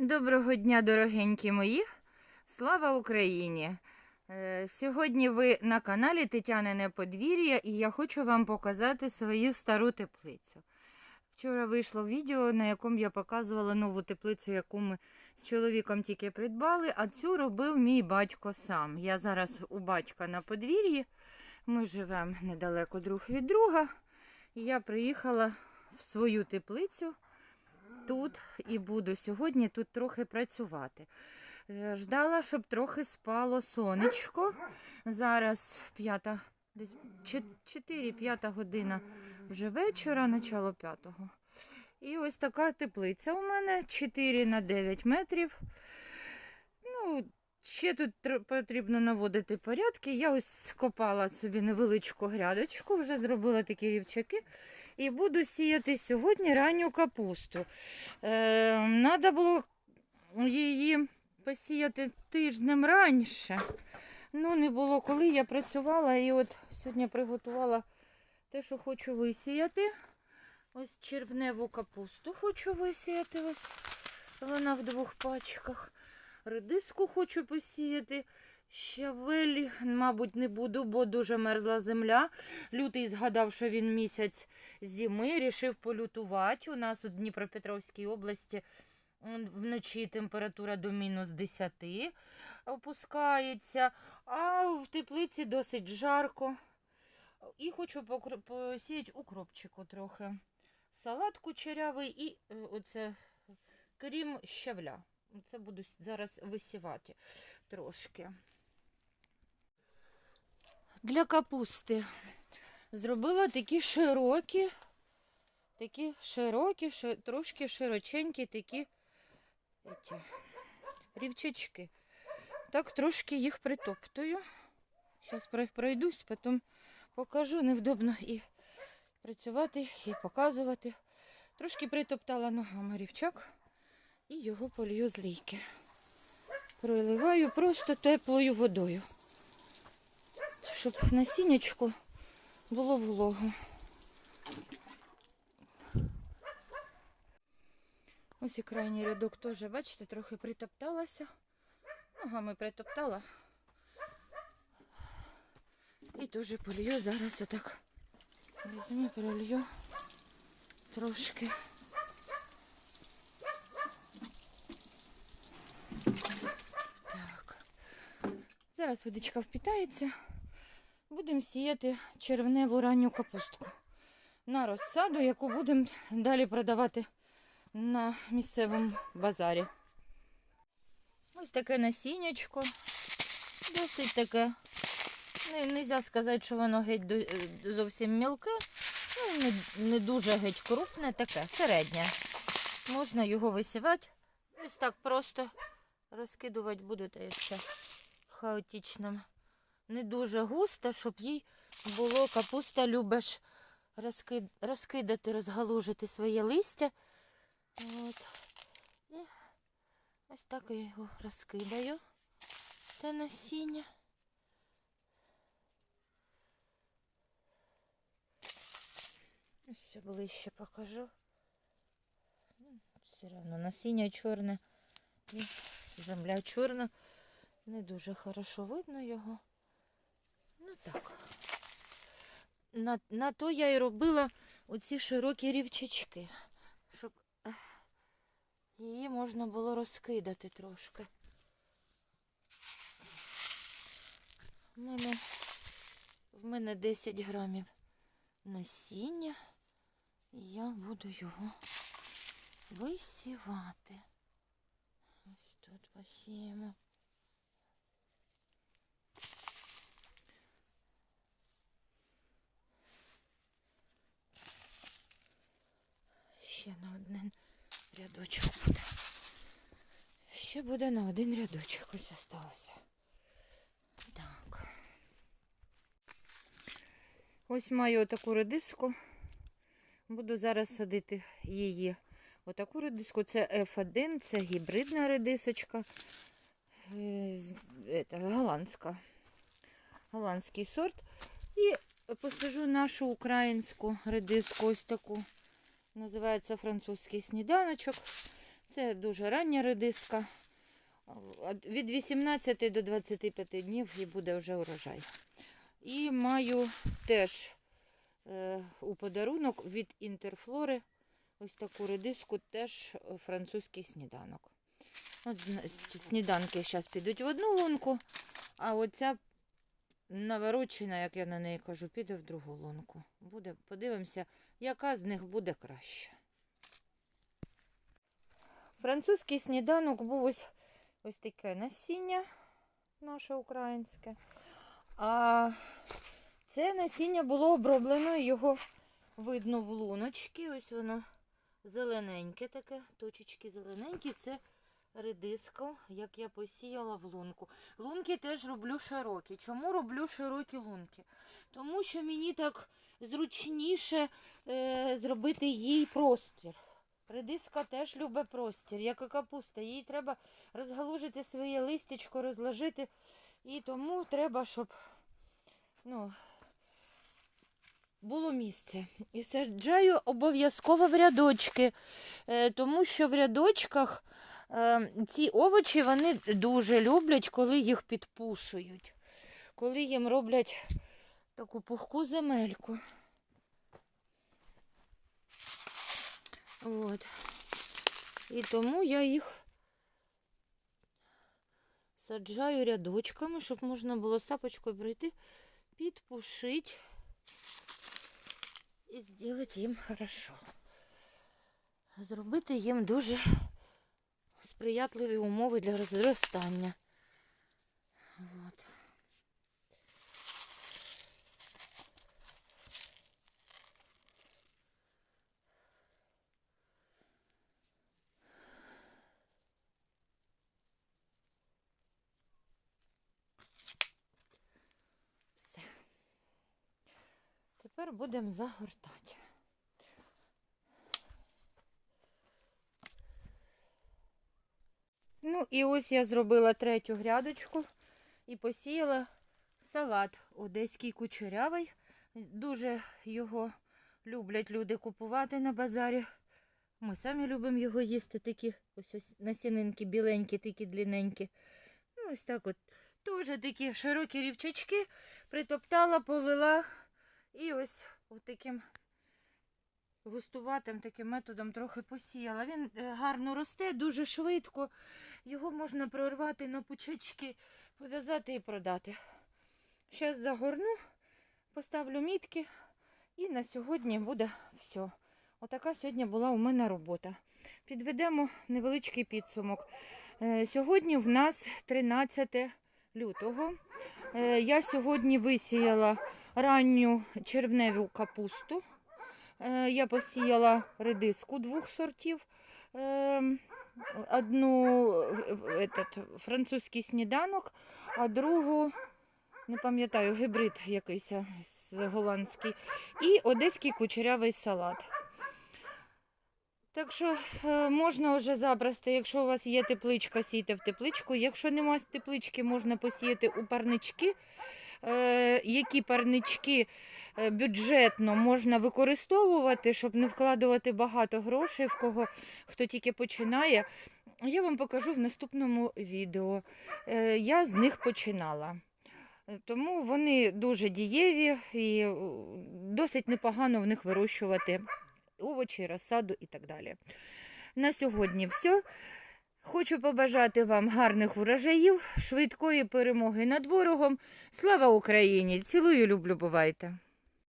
Доброго дня, дорогенькі мої! Слава Україні! Е, Сьогодні ви на каналі Тетянине подвір'я і я хочу вам показати свою стару теплицю. Вчора вийшло відео, на якому я показувала нову теплицю, яку ми з чоловіком тільки придбали, а цю робив мій батько сам. Я зараз у батька на подвір'ї. Ми живемо недалеко друг від друга. Я приїхала в свою теплицю тут і буду сьогодні тут трохи працювати. Е, Ждала, щоб трохи спало сонечко. Зараз п'ята, десь 4-5 година вже вечора, начало п'ятого. І ось така теплиця у мене 4 на 9 метрів. Ще тут потрібно наводити порядки. Я ось скопала собі невеличку грядочку, вже зробила такі рівчаки. І буду сіяти сьогодні ранню капусту. Е, Надо було її посіяти тижнем раніше. Ну, не було коли я працювала і от сьогодні приготувала те, що хочу висіяти. Ось червневу капусту хочу висіяти. Ось вона в двох пачках. Редиску хочу посіяти. Щавель, мабуть, не буду, бо дуже мерзла земля. Лютий згадав, що він місяць зими, рішив полютувати. У нас у Дніпропетровській області вночі температура до мінус 10 опускається, а в теплиці досить жарко. І хочу посіяти укропчику трохи. Салат кучерявий і е, оце, крім щавля. Це буду зараз висівати трошки. Для капусти зробила такі широкі, такі широкі, трошки широченькі такі еті, рівчачки. Так трошки їх притоптую. Зараз пройдусь, потім покажу. Невдобно і працювати, і показувати. Трошки притоптала ногами рівчак і його полью з лійки. Проливаю просто теплою водою, щоб насіннячко було волого. Ось і крайній рядок теж, бачите, трохи притопталася. Ногами притоптала. І теж полью зараз отак. Візьму, пролью трошки. Так. Зараз водичка впітається. Будемо сіяти червневу ранню капустку на розсаду, яку будемо далі продавати на місцевому базарі. Ось таке насіннячко. Досить таке. Не можна сказати, що воно геть зовсім мілке. Ну, не, не дуже геть крупне, таке, середнє. Можна його висівати. Ось так просто розкидувати буду та ще хаотичним. Не дуже густо, щоб їй було капуста, любиш розкидати, розгалужити своє листя. От. І ось так я його розкидаю. Те насіння. Ось ближче покажу. Все одно насіння чорне і земля чорна. Не дуже хорошо видно його. Ну так. На, на то я і робила оці широкі рівчачки, щоб її можна було розкидати трошки. У мене, в мене 10 грамів насіння, і я буду його висівати. Ось тут посіємо. Ще на один рядочок буде. Ще буде на один рядочок ось осталося. Так. Ось маю отаку редиску. Буду зараз садити її. Отаку редиску. Це F1, це гібридна редисочка. Е, ета, голландська. Голландський сорт. І посажу нашу українську редиску, ось таку. Називається французький сніданочок. Це дуже рання редиска. Від 18 до 25 днів і буде вже урожай. І маю теж е, у подарунок від Інтерфлори ось таку редиску, теж французький сніданок. От сніданки зараз підуть в одну лунку, а оця наворочена, як я на неї кажу, піде в другу лунку. Буде, подивимося, яка з них буде краще. Французький сніданок був ось, ось таке насіння наше українське. А це насіння було оброблено, його видно в луночки. Ось воно зелененьке таке, точечки зелененькі. Це редиско, як я посіяла в лунку. Лунки теж роблю широкі. Чому роблю широкі лунки? Тому що мені так зручніше е, зробити їй простір. Редиска теж любить простір, як і капуста. Їй треба розгалужити своє листячко, розложити. І тому треба, щоб ну, було місце. І саджаю обов'язково в рядочки, е, тому що в рядочках ці овочі вони дуже люблять, коли їх підпушують, коли їм роблять таку пухку земельку. От. І тому я їх саджаю рядочками, щоб можна було сапочкою пройти, підпушити і зробити їм хорошо. Зробити їм дуже сприятливі умови для розростання. От. Все. Тепер будемо загортати. Ну і ось я зробила третю грядочку і посіяла салат одеський кучерявий. Дуже його люблять люди купувати на базарі. Ми самі любимо його їсти, такі ось ось насінинки біленькі, такі длинненькі. Ну, ось так от. Теж такі широкі рівчачки притоптала, полила і ось таким густуватим таким методом трохи посіяла. Він е, гарно росте, дуже швидко. Його можна прорвати на пучечки, пов'язати і продати. Зараз загорну, поставлю мітки і на сьогодні буде все. Отака сьогодні була у мене робота. Підведемо невеличкий підсумок. Е, Сьогодні в нас 13 лютого. Е, Я сьогодні висіяла ранню червневу капусту. Е, Я посіяла редиску двох сортів. Ем, Одну е, этот, французький сніданок, а другу, не пам'ятаю, гібрид якийсь голландський. І одеський кучерявий салат. Так що е, можна вже запросто, якщо у вас є тепличка, сійте в тепличку. Якщо немає теплички, можна посіяти у парнички. Е, які парнички е, бюджетно можна використовувати, щоб не вкладувати багато грошей в кого хто тільки починає. Я вам покажу в наступному відео. Е, Я з них починала. Е, Тому вони дуже дієві і е, досить непогано в них вирощувати овочі, розсаду і так далі. На сьогодні все. Хочу побажати вам гарних врожаїв, швидкої перемоги над ворогом. Слава Україні! Цілую, люблю, бувайте!